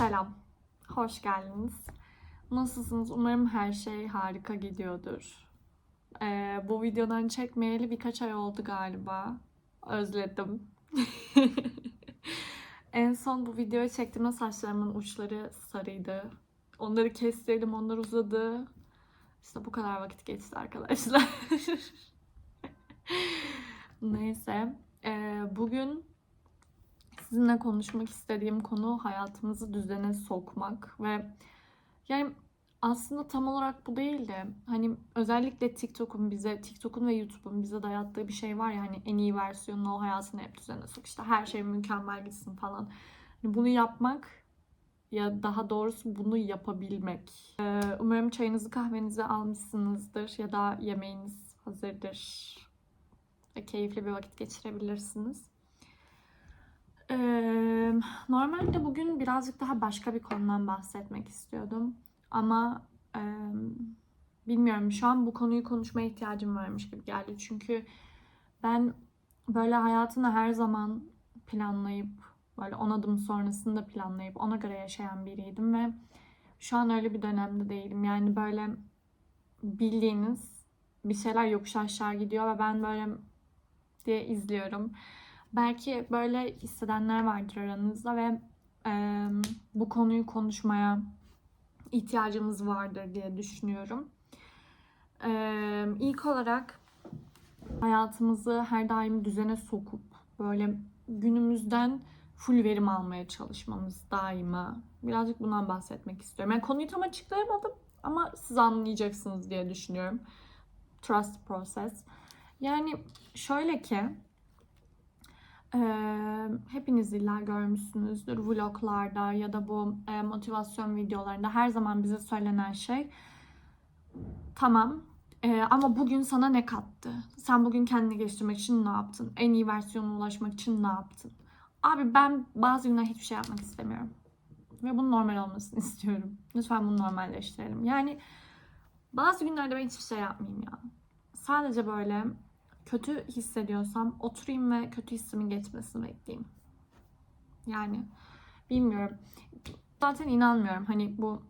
Selam, hoş geldiniz. Nasılsınız? Umarım her şey harika gidiyordur. Ee, bu videodan çekmeyeli birkaç ay oldu galiba. Özledim. en son bu videoyu çektiğimde saçlarımın uçları sarıydı. Onları kestirdim, onlar uzadı. İşte bu kadar vakit geçti arkadaşlar. Neyse. Ee, bugün sizinle konuşmak istediğim konu hayatımızı düzene sokmak ve yani aslında tam olarak bu değil de hani özellikle TikTok'un bize, TikTok'un ve YouTube'un bize dayattığı bir şey var ya hani en iyi versiyonunu o hayatını hep düzene sok işte her şey mükemmel gitsin falan. Hani bunu yapmak ya daha doğrusu bunu yapabilmek. Ee, umarım çayınızı kahvenizi almışsınızdır ya da yemeğiniz hazırdır ve keyifli bir vakit geçirebilirsiniz. Normalde bugün birazcık daha başka bir konudan bahsetmek istiyordum. Ama e, bilmiyorum şu an bu konuyu konuşmaya ihtiyacım varmış gibi geldi. Çünkü ben böyle hayatını her zaman planlayıp böyle on adım sonrasında planlayıp ona göre yaşayan biriydim ve şu an öyle bir dönemde değilim. Yani böyle bildiğiniz bir şeyler yokuş aşağı gidiyor ve ben böyle diye izliyorum. Belki böyle hissedenler vardır aranızda ve e, bu konuyu konuşmaya ihtiyacımız vardır diye düşünüyorum. E, ilk olarak hayatımızı her daim düzene sokup böyle günümüzden full verim almaya çalışmamız daima. Birazcık bundan bahsetmek istiyorum. Yani konuyu tam açıklayamadım ama siz anlayacaksınız diye düşünüyorum. Trust process. Yani şöyle ki ee, hepiniz illa görmüşsünüzdür vloglarda ya da bu e, motivasyon videolarında her zaman bize söylenen şey tamam e, ama bugün sana ne kattı? Sen bugün kendini geliştirmek için ne yaptın? En iyi versiyonuna ulaşmak için ne yaptın? Abi ben bazı günler hiçbir şey yapmak istemiyorum. Ve bunun normal olmasını istiyorum. Lütfen bunu normalleştirelim. Yani bazı günlerde ben hiçbir şey yapmayayım ya. Sadece böyle kötü hissediyorsam oturayım ve kötü hissimin geçmesini bekleyeyim. Yani bilmiyorum. Zaten inanmıyorum. Hani bu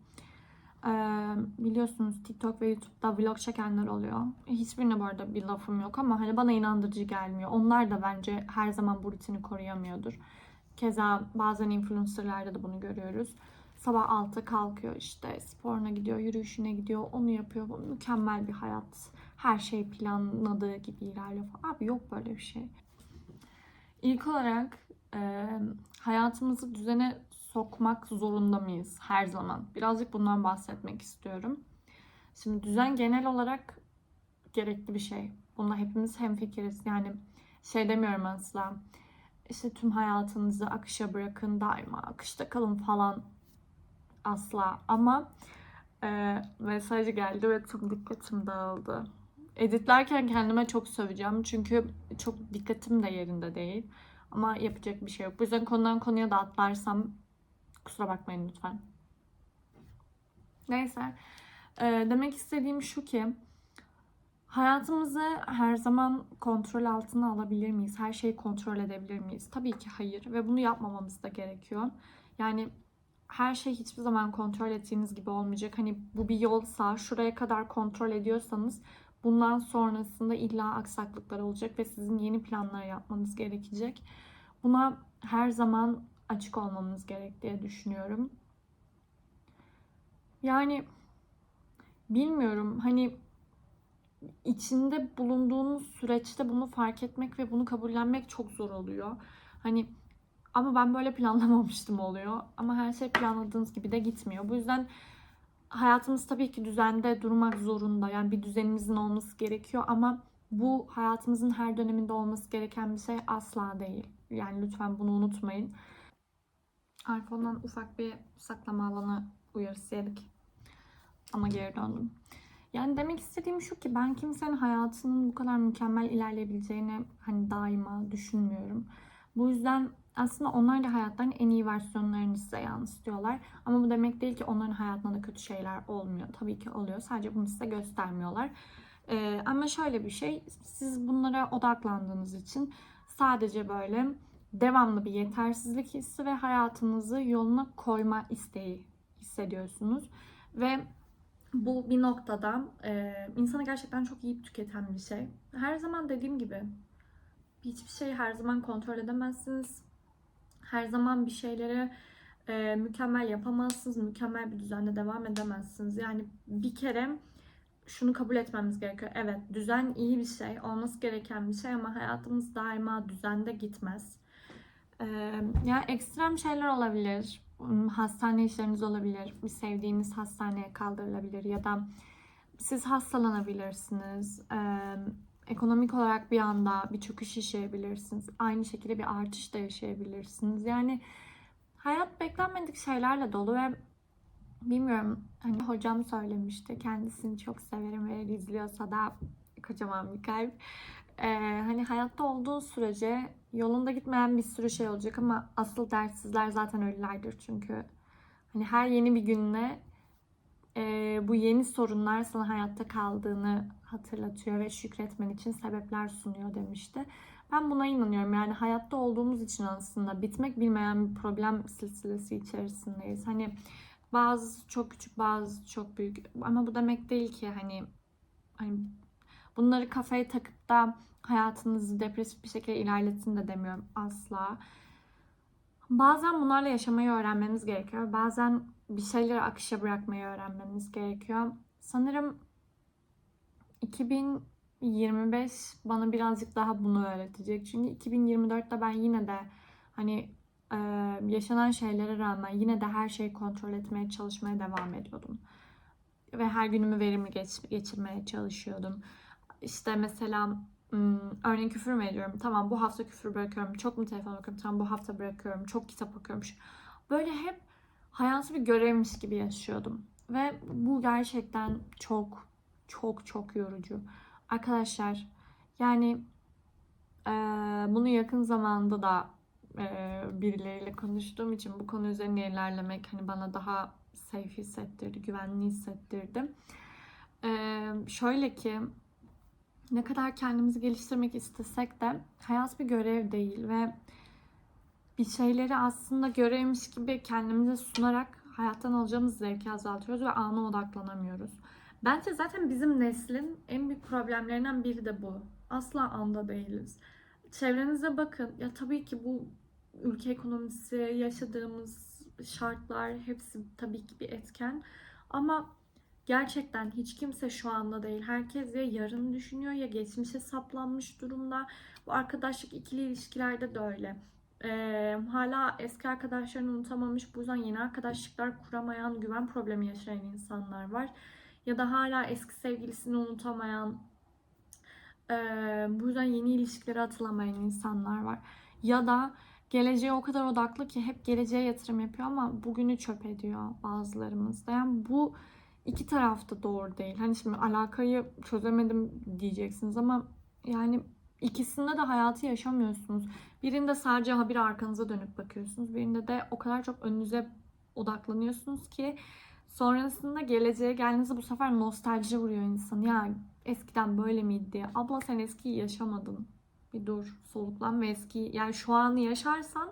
e, biliyorsunuz TikTok ve YouTube'da vlog çekenler oluyor. Hiçbirine bu arada bir lafım yok ama hani bana inandırıcı gelmiyor. Onlar da bence her zaman bu rutini koruyamıyordur. Keza bazen influencerlarda da bunu görüyoruz. Sabah 6'da kalkıyor işte sporuna gidiyor, yürüyüşüne gidiyor, onu yapıyor. Bu mükemmel bir hayat her şey planladığı gibi ilerliyor falan. Abi yok böyle bir şey. İlk olarak e, hayatımızı düzene sokmak zorunda mıyız her zaman? Birazcık bundan bahsetmek istiyorum. Şimdi düzen genel olarak gerekli bir şey. Bunda hepimiz hemfikiriz. Yani şey demiyorum asla. İşte tüm hayatınızı akışa bırakın, daima akışta kalın falan. Asla. Ama e, mesaj geldi ve tüm dikkatim dağıldı editlerken kendime çok söveceğim. Çünkü çok dikkatim de yerinde değil. Ama yapacak bir şey yok. Bu yüzden konudan konuya da atlarsam kusura bakmayın lütfen. Neyse. Ee, demek istediğim şu ki hayatımızı her zaman kontrol altına alabilir miyiz? Her şeyi kontrol edebilir miyiz? Tabii ki hayır ve bunu yapmamamız da gerekiyor. Yani her şey hiçbir zaman kontrol ettiğiniz gibi olmayacak. Hani bu bir yolsa şuraya kadar kontrol ediyorsanız Bundan sonrasında illa aksaklıklar olacak ve sizin yeni planlar yapmanız gerekecek. Buna her zaman açık olmamız gerek diye düşünüyorum. Yani bilmiyorum hani içinde bulunduğunuz süreçte bunu fark etmek ve bunu kabullenmek çok zor oluyor. Hani ama ben böyle planlamamıştım oluyor. Ama her şey planladığınız gibi de gitmiyor. Bu yüzden hayatımız tabii ki düzende durmak zorunda. Yani bir düzenimizin olması gerekiyor ama bu hayatımızın her döneminde olması gereken bir şey asla değil. Yani lütfen bunu unutmayın. Arkamdan ufak bir saklama alanı uyarısı yedik. Ama geri döndüm. Yani demek istediğim şu ki ben kimsenin hayatının bu kadar mükemmel ilerleyebileceğini hani daima düşünmüyorum. Bu yüzden aslında onlar da hayatların en iyi versiyonlarını size yansıtıyorlar. Ama bu demek değil ki onların hayatında da kötü şeyler olmuyor. Tabii ki oluyor. Sadece bunu size göstermiyorlar. Ee, ama şöyle bir şey, siz bunlara odaklandığınız için sadece böyle devamlı bir yetersizlik hissi ve hayatınızı yoluna koyma isteği hissediyorsunuz. Ve bu bir noktada e, insanı gerçekten çok yiyip tüketen bir şey. Her zaman dediğim gibi hiçbir şeyi her zaman kontrol edemezsiniz. Her zaman bir şeyleri e, mükemmel yapamazsınız. Mükemmel bir düzende devam edemezsiniz. Yani bir kere şunu kabul etmemiz gerekiyor. Evet düzen iyi bir şey. Olması gereken bir şey ama hayatımız daima düzende gitmez. Ee, yani ekstrem şeyler olabilir. Hmm, Hastane işleriniz olabilir. Bir sevdiğiniz hastaneye kaldırılabilir ya da siz hastalanabilirsiniz. Ee, ekonomik olarak bir anda bir çöküş yaşayabilirsiniz. Aynı şekilde bir artış da yaşayabilirsiniz. Yani hayat beklenmedik şeylerle dolu ve bilmiyorum hani hocam söylemişti. Kendisini çok severim ve izliyorsa da kocaman bir kalp. Ee, hani hayatta olduğu sürece yolunda gitmeyen bir sürü şey olacak ama asıl dertsizler zaten ölülerdir çünkü hani her yeni bir günle e, bu yeni sorunlar sana hayatta kaldığını hatırlatıyor ve şükretmen için sebepler sunuyor demişti. Ben buna inanıyorum. Yani hayatta olduğumuz için aslında bitmek bilmeyen bir problem silsilesi içerisindeyiz. Hani bazı çok küçük, bazı çok büyük. Ama bu demek değil ki hani hani bunları kafaya takıp da hayatınızı depresif bir şekilde ilerletin de demiyorum asla. Bazen bunlarla yaşamayı öğrenmemiz gerekiyor. Bazen bir şeyleri akışa bırakmayı öğrenmemiz gerekiyor. Sanırım 2025 bana birazcık daha bunu öğretecek. Çünkü 2024'te ben yine de hani e, yaşanan şeylere rağmen yine de her şeyi kontrol etmeye çalışmaya devam ediyordum. Ve her günümü verimli geç, geçirmeye çalışıyordum. İşte mesela hmm, örneğin küfür mü ediyorum? Tamam bu hafta küfür bırakıyorum. Çok mu telefon bakıyorum? Tamam bu hafta bırakıyorum. Çok kitap okuyorum. Böyle hep hayatı bir görevmiş gibi yaşıyordum. Ve bu gerçekten çok çok çok yorucu. Arkadaşlar yani e, bunu yakın zamanda da e, birileriyle konuştuğum için bu konu üzerine ilerlemek hani bana daha safe hissettirdi, güvenli hissettirdi. E, şöyle ki ne kadar kendimizi geliştirmek istesek de hayat bir görev değil ve bir şeyleri aslında görevmiş gibi kendimize sunarak hayattan alacağımız zevki azaltıyoruz ve ana odaklanamıyoruz. Bence zaten bizim neslin en büyük problemlerinden biri de bu. Asla anda değiliz. Çevrenize bakın. Ya tabii ki bu ülke ekonomisi, yaşadığımız şartlar hepsi tabii ki bir etken. Ama gerçekten hiç kimse şu anda değil. Herkes ya yarın düşünüyor ya geçmişe saplanmış durumda. Bu arkadaşlık ikili ilişkilerde de öyle. Ee, hala eski arkadaşlarını unutamamış, bu yüzden yeni arkadaşlıklar kuramayan, güven problemi yaşayan insanlar var. Ya da hala eski sevgilisini unutamayan, e, bu yüzden yeni ilişkilere atılamayan insanlar var. Ya da geleceğe o kadar odaklı ki hep geleceğe yatırım yapıyor ama bugünü çöp ediyor bazılarımız da. Yani bu iki tarafta doğru değil. Hani şimdi alakayı çözemedim diyeceksiniz ama yani ikisinde de hayatı yaşamıyorsunuz. Birinde sadece ha bir arkanıza dönüp bakıyorsunuz. Birinde de o kadar çok önünüze odaklanıyorsunuz ki sonrasında geleceğe geldiğinizde bu sefer nostalji vuruyor insan. Ya eskiden böyle miydi. Abla sen eskiyi yaşamadın. Bir dur, soluklan ve eski yani şu anı yaşarsan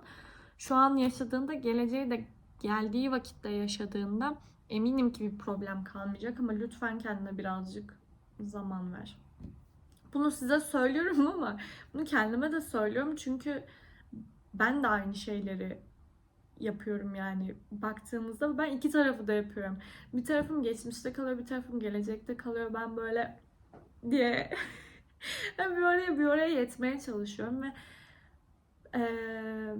şu an yaşadığında geleceği de geldiği vakitte yaşadığında eminim ki bir problem kalmayacak ama lütfen kendine birazcık zaman ver. Bunu size söylüyorum ama bunu kendime de söylüyorum çünkü ben de aynı şeyleri yapıyorum yani baktığımızda ben iki tarafı da yapıyorum. Bir tarafım geçmişte kalıyor, bir tarafım gelecekte kalıyor. Ben böyle diye ben bir oraya bir oraya yetmeye çalışıyorum ve eee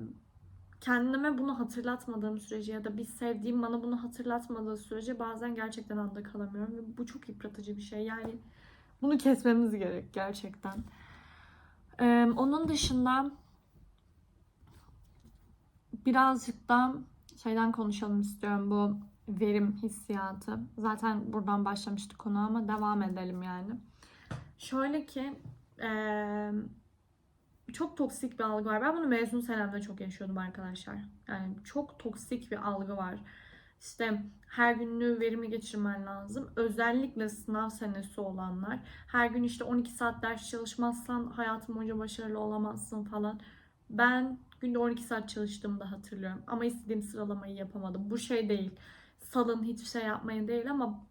kendime bunu hatırlatmadığım sürece ya da bir sevdiğim bana bunu hatırlatmadığı sürece bazen gerçekten anda kalamıyorum ve bu çok yıpratıcı bir şey. Yani bunu kesmemiz gerek gerçekten. Ee, onun dışında birazcık da şeyden konuşalım istiyorum bu verim hissiyatı. Zaten buradan başlamıştık konu ama devam edelim yani. Şöyle ki ee, çok toksik bir algı var. Ben bunu mezun senemde çok yaşıyordum arkadaşlar. Yani çok toksik bir algı var. İşte her gününü verimli geçirmen lazım. Özellikle sınav senesi olanlar. Her gün işte 12 saat ders çalışmazsan hayatın boyunca başarılı olamazsın falan. Ben günde 12 saat çalıştığımı da hatırlıyorum. Ama istediğim sıralamayı yapamadım. Bu şey değil. Salın hiçbir şey yapmayın değil ama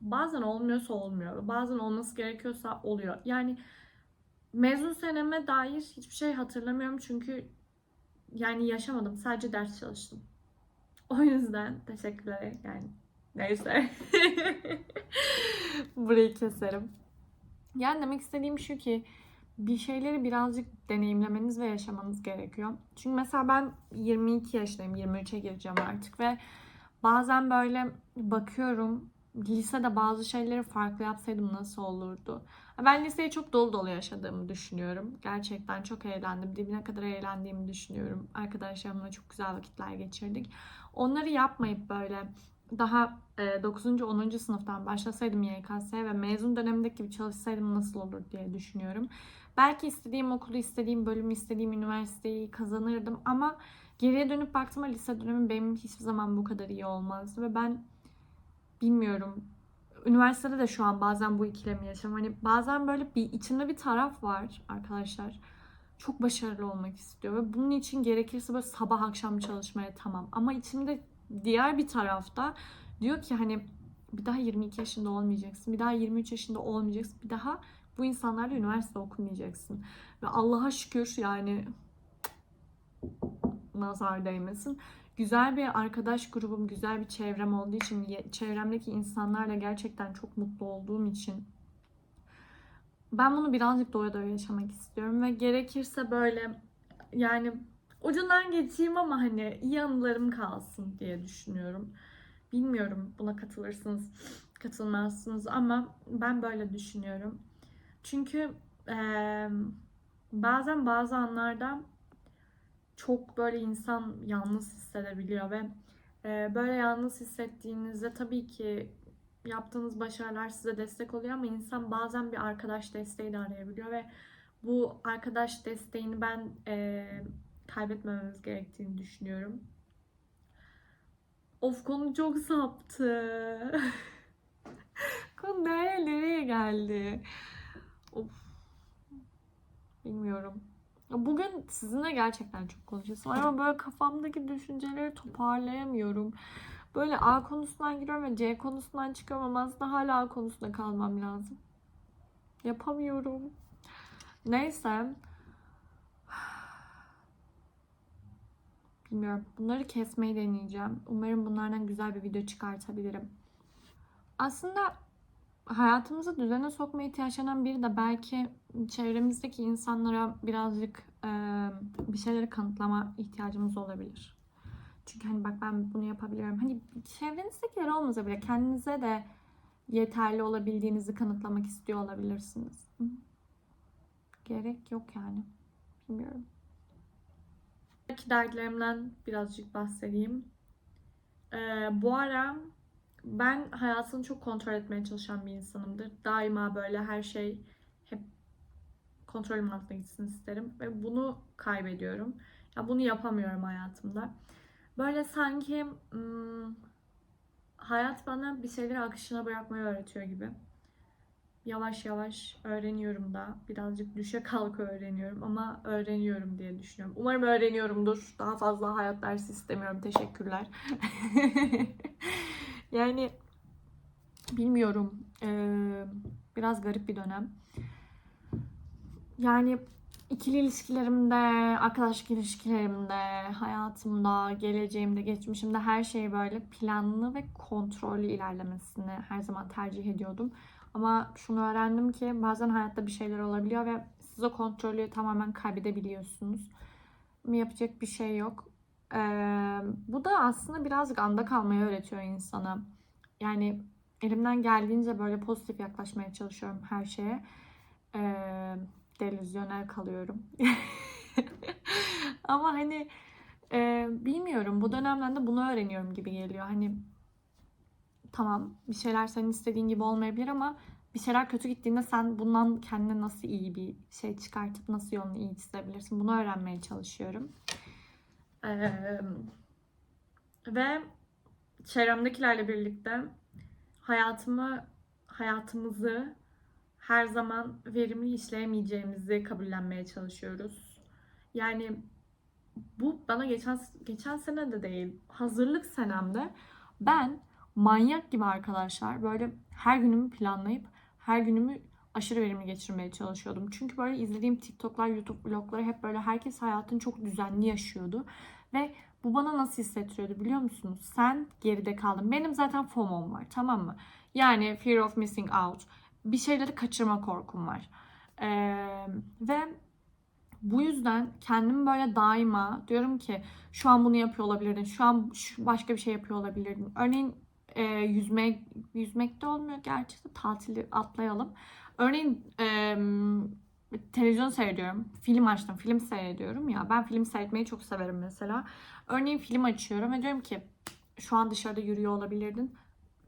bazen olmuyorsa olmuyor. Bazen olması gerekiyorsa oluyor. Yani mezun seneme dair hiçbir şey hatırlamıyorum çünkü yani yaşamadım. Sadece ders çalıştım. O yüzden teşekkürler yani. Neyse. Burayı keserim. Yani demek istediğim şu ki bir şeyleri birazcık deneyimlemeniz ve yaşamanız gerekiyor. Çünkü mesela ben 22 yaşındayım, 23'e gireceğim artık ve bazen böyle bakıyorum lisede bazı şeyleri farklı yapsaydım nasıl olurdu? Ben liseyi çok dolu dolu yaşadığımı düşünüyorum. Gerçekten çok eğlendim. Dibine kadar eğlendiğimi düşünüyorum. Arkadaşlarımla çok güzel vakitler geçirdik. Onları yapmayıp böyle daha e, 9. 10. sınıftan başlasaydım YKS'ye ve mezun dönemindeki gibi çalışsaydım nasıl olur diye düşünüyorum. Belki istediğim okulu, istediğim bölümü, istediğim üniversiteyi kazanırdım ama geriye dönüp baktığımda lise dönemi benim hiçbir zaman bu kadar iyi olmazdı ve ben bilmiyorum. Üniversitede de şu an bazen bu ikilemi yaşıyorum. Hani bazen böyle bir içimde bir taraf var arkadaşlar. Çok başarılı olmak istiyor ve bunun için gerekirse böyle sabah akşam çalışmaya tamam. Ama içimde diğer bir tarafta diyor ki hani bir daha 22 yaşında olmayacaksın. Bir daha 23 yaşında olmayacaksın. Bir daha bu insanlarla üniversite okumayacaksın. Ve Allah'a şükür yani nazar değmesin. Güzel bir arkadaş grubum, güzel bir çevrem olduğu için, çevremdeki insanlarla gerçekten çok mutlu olduğum için ben bunu birazcık doya doya yaşamak istiyorum ve gerekirse böyle yani ucundan geçeyim ama hani iyi kalsın diye düşünüyorum. Bilmiyorum buna katılırsınız, katılmazsınız ama ben böyle düşünüyorum. Çünkü e, bazen bazı anlarda çok böyle insan yalnız hissedebiliyor ve e, böyle yalnız hissettiğinizde tabii ki yaptığınız başarılar size destek oluyor ama insan bazen bir arkadaş desteği de arayabiliyor ve bu arkadaş desteğini ben e, kaybetmememiz gerektiğini düşünüyorum. Of konu çok saptı. konu nereye, nereye geldi? Of. Bilmiyorum. Bugün sizinle gerçekten çok konuşuyorsun ama böyle kafamdaki düşünceleri toparlayamıyorum. Böyle A konusundan giriyorum ve C konusundan çıkıyorum ama aslında hala A konusunda kalmam lazım. Yapamıyorum. Neyse. Bilmiyorum. Bunları kesmeyi deneyeceğim. Umarım bunlardan güzel bir video çıkartabilirim. Aslında hayatımızı düzene sokma ihtiyaçlanan biri de belki çevremizdeki insanlara birazcık e, bir şeyleri kanıtlama ihtiyacımız olabilir. Çünkü hani bak ben bunu yapabiliyorum. Hani çevrenizdekiler olmasa bile kendinize de yeterli olabildiğinizi kanıtlamak istiyor olabilirsiniz. Gerek yok yani. Bilmiyorum. Belki dergilerimden birazcık bahsedeyim. Ee, bu ara ben hayatını çok kontrol etmeye çalışan bir insanımdır. Daima böyle her şey hep kontrolüm altına gitsin isterim ve bunu kaybediyorum. Ya bunu yapamıyorum hayatımda. Böyle sanki ım, hayat bana bir şeyleri akışına bırakmayı öğretiyor gibi. Yavaş yavaş öğreniyorum da. Birazcık düşe kalka öğreniyorum ama öğreniyorum diye düşünüyorum. Umarım öğreniyorumdur. Daha fazla hayat dersi istemiyorum. Teşekkürler. Yani bilmiyorum. Biraz garip bir dönem. Yani ikili ilişkilerimde, arkadaşlık ilişkilerimde, hayatımda, geleceğimde, geçmişimde her şey böyle planlı ve kontrollü ilerlemesini her zaman tercih ediyordum. Ama şunu öğrendim ki bazen hayatta bir şeyler olabiliyor ve siz o kontrolü tamamen kaybedebiliyorsunuz. Yapacak bir şey yok. Ee, bu da aslında birazcık anda kalmayı öğretiyor insana. Yani elimden geldiğince böyle pozitif yaklaşmaya çalışıyorum her şeye. Ee, delüzyonel kalıyorum. Ama hani e, bilmiyorum bu dönemden de bunu öğreniyorum gibi geliyor. Hani tamam bir şeyler senin istediğin gibi olmayabilir ama bir şeyler kötü gittiğinde sen bundan kendine nasıl iyi bir şey çıkartıp nasıl yolunu iyi çizebilirsin bunu öğrenmeye çalışıyorum. Ve çevremdekilerle birlikte hayatımı, hayatımızı her zaman verimli işleyemeyeceğimizi kabullenmeye çalışıyoruz. Yani bu bana geçen geçen sene de değil hazırlık senemde ben manyak gibi arkadaşlar böyle her günümü planlayıp her günümü aşırı verimli geçirmeye çalışıyordum. Çünkü böyle izlediğim TikTok'lar, YouTube vlogları hep böyle herkes hayatını çok düzenli yaşıyordu. Ve bu bana nasıl hissettiriyordu biliyor musunuz? Sen geride kaldın. Benim zaten FOMO'm var tamam mı? Yani Fear of Missing Out. Bir şeyleri kaçırma korkum var. Ee, ve bu yüzden kendimi böyle daima diyorum ki şu an bunu yapıyor olabilirdin. Şu an başka bir şey yapıyor olabilirdin. Örneğin e, yüzmek yüzmek de olmuyor gerçi de tatili atlayalım. Örneğin e, televizyon seyrediyorum. Film açtım. Film seyrediyorum ya. Ben film seyretmeyi çok severim mesela. Örneğin film açıyorum ve diyorum ki şu an dışarıda yürüyor olabilirdin.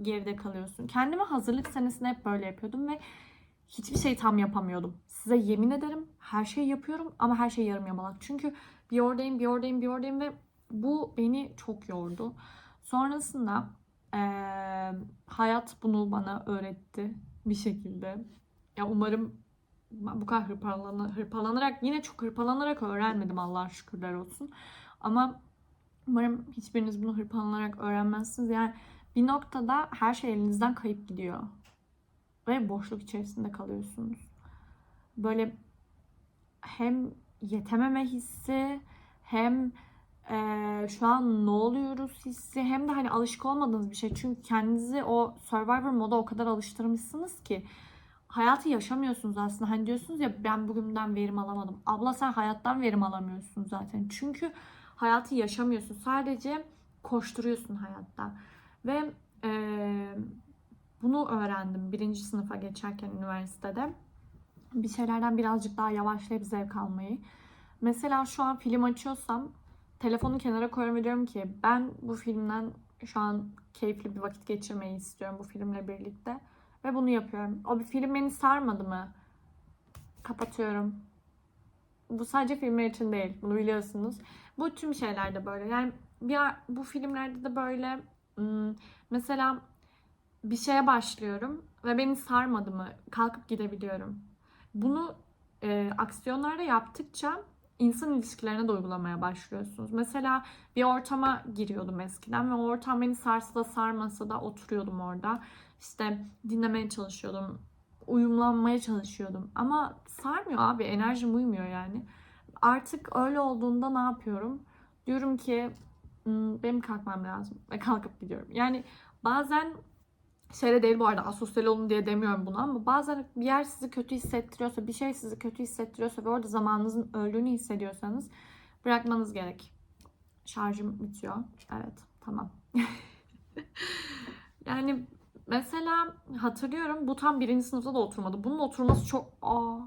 Geride kalıyorsun. Kendime hazırlık senesinde hep böyle yapıyordum ve hiçbir şey tam yapamıyordum. Size yemin ederim her şeyi yapıyorum ama her şey yarım yamalak. Çünkü bir oradayım, bir oradayım, bir oradayım ve bu beni çok yordu. Sonrasında eee, hayat bunu bana öğretti bir şekilde. Ya umarım bu kadar hırpalana, hırpalanarak yine çok hırpalanarak öğrenmedim Allah'a şükürler olsun. Ama umarım hiçbiriniz bunu hırpalanarak öğrenmezsiniz. Yani bir noktada her şey elinizden kayıp gidiyor. Ve boşluk içerisinde kalıyorsunuz. Böyle hem yetememe hissi hem eee, şu an ne oluyoruz hissi hem de hani alışık olmadığınız bir şey. Çünkü kendinizi o Survivor moda o kadar alıştırmışsınız ki hayatı yaşamıyorsunuz aslında. Hani diyorsunuz ya ben bugünden verim alamadım. Abla sen hayattan verim alamıyorsun zaten. Çünkü hayatı yaşamıyorsun. Sadece koşturuyorsun hayatta. Ve eee, bunu öğrendim birinci sınıfa geçerken üniversitede. Bir şeylerden birazcık daha yavaşlayıp zevk almayı. Mesela şu an film açıyorsam telefonu kenara koyuyorum diyorum ki ben bu filmden şu an keyifli bir vakit geçirmeyi istiyorum bu filmle birlikte. Ve bunu yapıyorum. O bir film beni sarmadı mı? Kapatıyorum. Bu sadece filmler için değil. Bunu biliyorsunuz. Bu tüm şeylerde böyle. Yani ar- bu filmlerde de böyle mesela bir şeye başlıyorum ve beni sarmadı mı kalkıp gidebiliyorum. Bunu e, aksiyonlarda yaptıkça insan ilişkilerine de uygulamaya başlıyorsunuz. Mesela bir ortama giriyordum eskiden ve o ortam beni sarsa da sarmasa da oturuyordum orada. İşte dinlemeye çalışıyordum. Uyumlanmaya çalışıyordum. Ama sarmıyor abi. Enerjim uymuyor yani. Artık öyle olduğunda ne yapıyorum? Diyorum ki "Hmm, benim kalkmam lazım. Ve kalkıp gidiyorum. Yani bazen şeyde değil bu arada asosyal olun diye demiyorum bunu ama bazen bir yer sizi kötü hissettiriyorsa, bir şey sizi kötü hissettiriyorsa ve orada zamanınızın öldüğünü hissediyorsanız bırakmanız gerek. Şarjım bitiyor. Evet, tamam. yani mesela hatırlıyorum bu tam birinci sınıfta da oturmadı. Bunun oturması çok... Aa,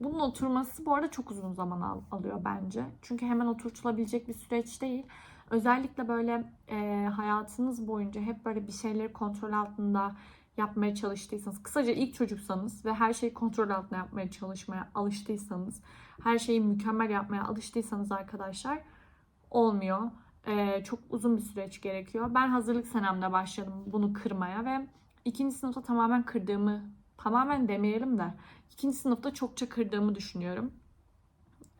bunun oturması bu arada çok uzun zaman al- alıyor bence. Çünkü hemen oturtulabilecek bir süreç değil. Özellikle böyle e, hayatınız boyunca hep böyle bir şeyleri kontrol altında yapmaya çalıştıysanız, kısaca ilk çocuksanız ve her şeyi kontrol altında yapmaya çalışmaya alıştıysanız, her şeyi mükemmel yapmaya alıştıysanız arkadaşlar olmuyor. E, çok uzun bir süreç gerekiyor. Ben hazırlık senemde başladım bunu kırmaya ve ikinci sınıfta tamamen kırdığımı, tamamen demeyelim de ikinci sınıfta çokça kırdığımı düşünüyorum.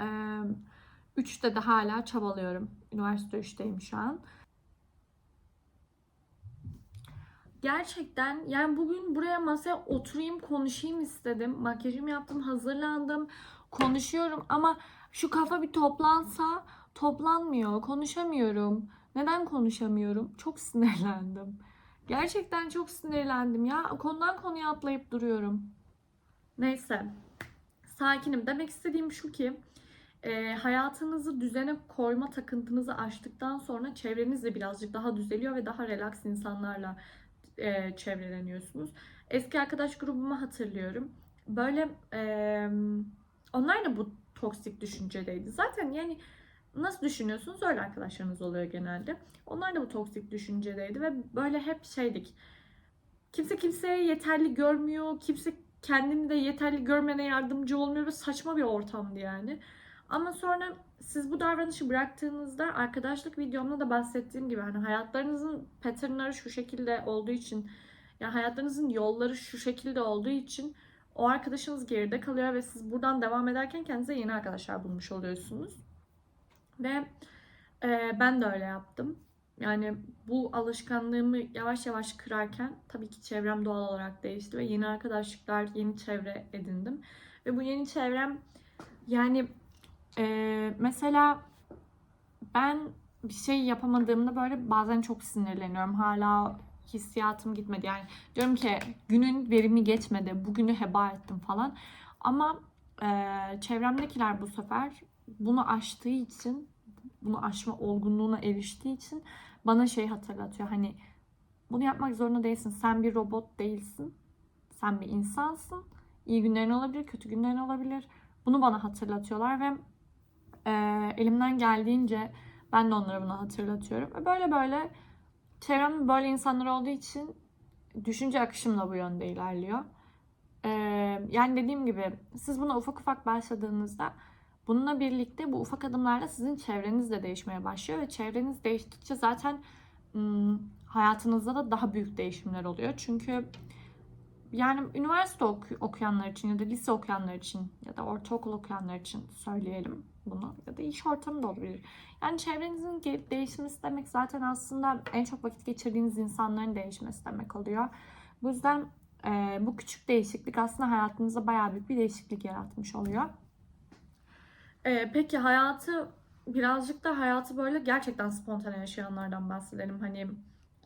Eee Üçte de hala çabalıyorum. Üniversite 3'teyim şu an. Gerçekten yani bugün buraya masaya oturayım konuşayım istedim. Makyajımı yaptım, hazırlandım, konuşuyorum ama şu kafa bir toplansa toplanmıyor, konuşamıyorum. Neden konuşamıyorum? Çok sinirlendim. Gerçekten çok sinirlendim ya. Konudan konuya atlayıp duruyorum. Neyse. Sakinim. Demek istediğim şu ki e, hayatınızı düzene koyma takıntınızı aştıktan sonra çevreniz de birazcık daha düzeliyor ve daha relax insanlarla e, çevreleniyorsunuz. Eski arkadaş grubumu hatırlıyorum. Böyle e, onlar da bu toksik düşüncedeydi. Zaten yani nasıl düşünüyorsunuz öyle arkadaşlarınız oluyor genelde. Onlar da bu toksik düşüncedeydi ve böyle hep şeydik. Kimse kimseye yeterli görmüyor. Kimse kendini de yeterli görmene yardımcı olmuyor ve saçma bir ortamdı yani. Ama sonra siz bu davranışı bıraktığınızda arkadaşlık videomda da bahsettiğim gibi hani hayatlarınızın patternları şu şekilde olduğu için yani hayatlarınızın yolları şu şekilde olduğu için o arkadaşınız geride kalıyor ve siz buradan devam ederken kendinize yeni arkadaşlar bulmuş oluyorsunuz. Ve e, ben de öyle yaptım. Yani bu alışkanlığımı yavaş yavaş kırarken tabii ki çevrem doğal olarak değişti ve yeni arkadaşlıklar, yeni çevre edindim. Ve bu yeni çevrem yani e, mesela ben bir şey yapamadığımda böyle bazen çok sinirleniyorum. Hala hissiyatım gitmedi. Yani diyorum ki günün verimi geçmedi. Bugünü heba ettim falan. Ama e, çevremdekiler bu sefer bunu aştığı için, bunu aşma olgunluğuna eriştiği için bana şey hatırlatıyor. Hani bunu yapmak zorunda değilsin. Sen bir robot değilsin. Sen bir insansın. İyi günlerin olabilir, kötü günlerin olabilir. Bunu bana hatırlatıyorlar ve e, elimden geldiğince ben de onlara bunu hatırlatıyorum. Böyle böyle çevremde böyle insanlar olduğu için düşünce akışım da bu yönde ilerliyor. Ee, yani dediğim gibi siz buna ufak ufak başladığınızda bununla birlikte bu ufak adımlarla sizin çevreniz de değişmeye başlıyor ve çevreniz değiştikçe zaten hayatınızda da daha büyük değişimler oluyor. Çünkü yani üniversite oku- okuyanlar için ya da lise okuyanlar için ya da ortaokul okuyanlar için söyleyelim bunu ya da iş ortamı da olabilir. Yani çevrenizin değişmesi demek zaten aslında en çok vakit geçirdiğiniz insanların değişmesi demek oluyor. Bu yüzden e, bu küçük değişiklik aslında hayatınızda bayağı büyük bir değişiklik yaratmış oluyor. E, peki hayatı birazcık da hayatı böyle gerçekten spontane yaşayanlardan bahsedelim. Hani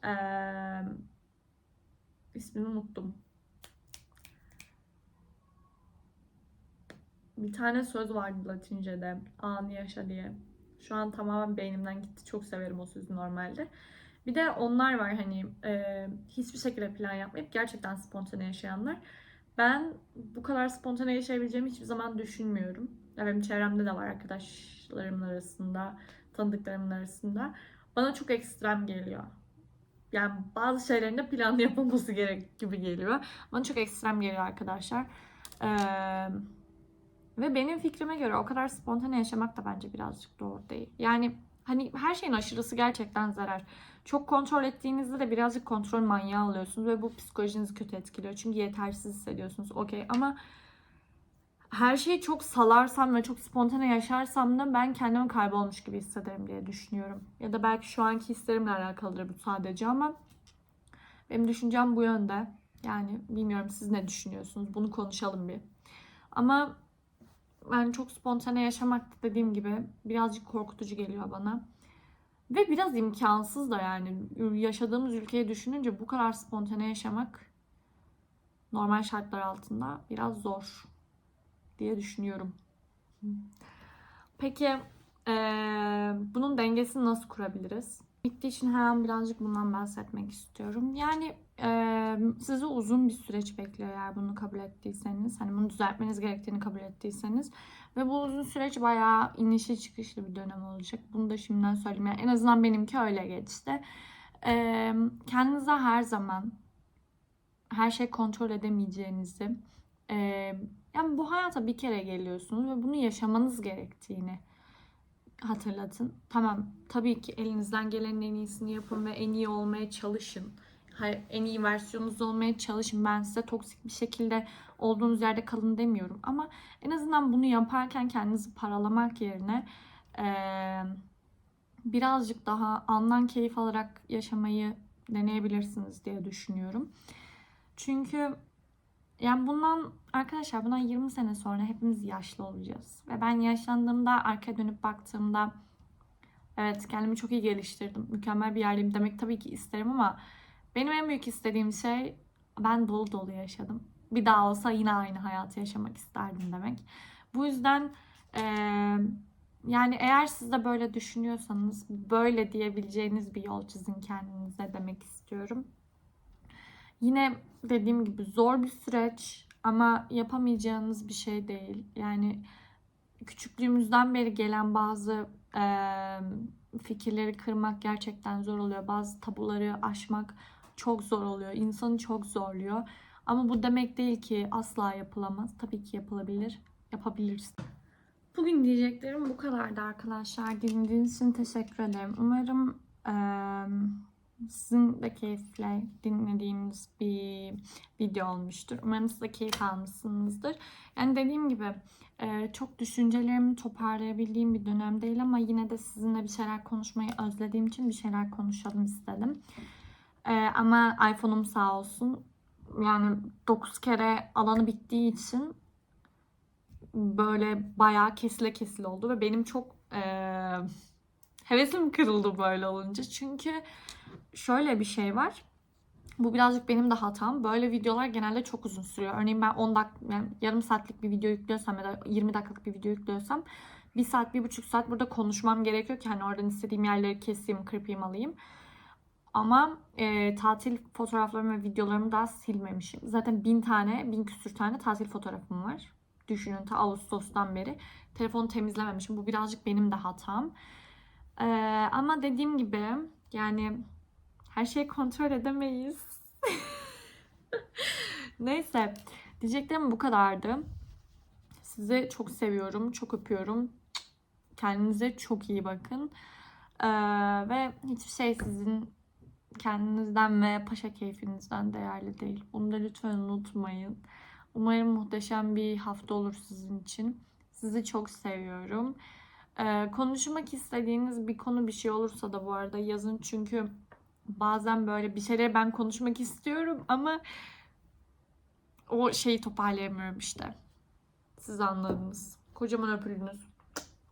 e, ismini unuttum. Bir tane söz vardı Latince'de. Anı yaşa diye. Şu an tamamen beynimden gitti. Çok severim o sözü normalde. Bir de onlar var hani e, hiçbir şekilde plan yapmayıp gerçekten spontane yaşayanlar. Ben bu kadar spontane yaşayabileceğimi hiçbir zaman düşünmüyorum. Ya benim çevremde de var arkadaşlarımın arasında, tanıdıklarımın arasında. Bana çok ekstrem geliyor. Yani bazı şeylerin de planlı yapılması gerek gibi geliyor. Bana çok ekstrem geliyor arkadaşlar. Eee ve benim fikrime göre o kadar spontane yaşamak da bence birazcık doğru değil. Yani hani her şeyin aşırısı gerçekten zarar. Çok kontrol ettiğinizde de birazcık kontrol manyağı oluyorsunuz ve bu psikolojinizi kötü etkiliyor. Çünkü yetersiz hissediyorsunuz. Okey ama her şeyi çok salarsam ve çok spontane yaşarsam da ben kendimi kaybolmuş gibi hissederim diye düşünüyorum. Ya da belki şu anki hislerimle alakalıdır bu sadece ama benim düşüncem bu yönde. Yani bilmiyorum siz ne düşünüyorsunuz? Bunu konuşalım bir. Ama yani çok spontane yaşamak dediğim gibi birazcık korkutucu geliyor bana. Ve biraz imkansız da yani yaşadığımız ülkeyi düşününce bu kadar spontane yaşamak normal şartlar altında biraz zor diye düşünüyorum. Peki eee, bunun dengesini nasıl kurabiliriz? Bittiği için hemen birazcık bundan bahsetmek istiyorum. Yani eee sizi uzun bir süreç bekliyor eğer bunu kabul ettiyseniz. Hani bunu düzeltmeniz gerektiğini kabul ettiyseniz. Ve bu uzun süreç bayağı inişli çıkışlı bir dönem olacak. Bunu da şimdiden söyleyeyim. Yani en azından benimki öyle geçti. Eee kendinize her zaman her şey kontrol edemeyeceğinizi, eee, yani bu hayata bir kere geliyorsunuz ve bunu yaşamanız gerektiğini hatırlatın. Tamam, tabii ki elinizden gelenin en iyisini yapın ve en iyi olmaya çalışın. En iyi versiyonunuz olmaya çalışın. Ben size toksik bir şekilde olduğunuz yerde kalın demiyorum. Ama en azından bunu yaparken kendinizi paralamak yerine birazcık daha andan keyif alarak yaşamayı deneyebilirsiniz diye düşünüyorum. Çünkü yani bundan arkadaşlar bundan 20 sene sonra hepimiz yaşlı olacağız. Ve ben yaşlandığımda arkaya dönüp baktığımda evet kendimi çok iyi geliştirdim. Mükemmel bir yerdeyim demek tabii ki isterim ama benim en büyük istediğim şey ben dolu dolu yaşadım. Bir daha olsa yine aynı hayatı yaşamak isterdim demek. Bu yüzden eee, yani eğer siz de böyle düşünüyorsanız böyle diyebileceğiniz bir yol çizin kendinize demek istiyorum. Yine dediğim gibi zor bir süreç ama yapamayacağınız bir şey değil. Yani küçüklüğümüzden beri gelen bazı eee, fikirleri kırmak gerçekten zor oluyor. Bazı tabuları aşmak çok zor oluyor. İnsanı çok zorluyor. Ama bu demek değil ki asla yapılamaz. Tabii ki yapılabilir. Yapabiliriz. Bugün diyeceklerim bu kadardı arkadaşlar. Dinlediğiniz için teşekkür ederim. Umarım eee, Sizin de keyifle dinlediğiniz bir video olmuştur. Umarım siz de keyif almışsınızdır. Yani dediğim gibi e, çok düşüncelerimi toparlayabildiğim bir dönem değil ama yine de sizinle bir şeyler konuşmayı özlediğim için bir şeyler konuşalım istedim. E, ama iPhone'um sağ olsun yani 9 kere alanı bittiği için böyle bayağı kesile kesile oldu ve benim çok e, hevesim kırıldı böyle olunca. Çünkü şöyle bir şey var. Bu birazcık benim de hatam. Böyle videolar genelde çok uzun sürüyor. Örneğin ben 10 dakika, yani yarım saatlik bir video yüklüyorsam ya da 20 dakikalık bir video yüklüyorsam bir saat, bir buçuk saat burada konuşmam gerekiyor ki hani oradan istediğim yerleri keseyim, kırpayım, alayım. Ama e, tatil fotoğraflarımı ve videolarımı daha silmemişim. Zaten bin tane, bin küsür tane tatil fotoğrafım var. Düşünün ta Ağustos'tan beri. Telefonu temizlememişim. Bu birazcık benim de hatam. E, ama dediğim gibi yani her şeyi kontrol edemeyiz. Neyse. Diyeceklerim bu kadardı. Sizi çok seviyorum. Çok öpüyorum. Kendinize çok iyi bakın. Ee, ve hiçbir şey sizin kendinizden ve paşa keyfinizden değerli değil. Bunu da lütfen unutmayın. Umarım muhteşem bir hafta olur sizin için. Sizi çok seviyorum. Konuşmak istediğiniz bir konu bir şey olursa da bu arada yazın çünkü bazen böyle bir şeyleri ben konuşmak istiyorum ama o şeyi toparlayamıyorum işte. Siz anladınız. Kocaman öpüldünüz.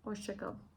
Hoşçakalın.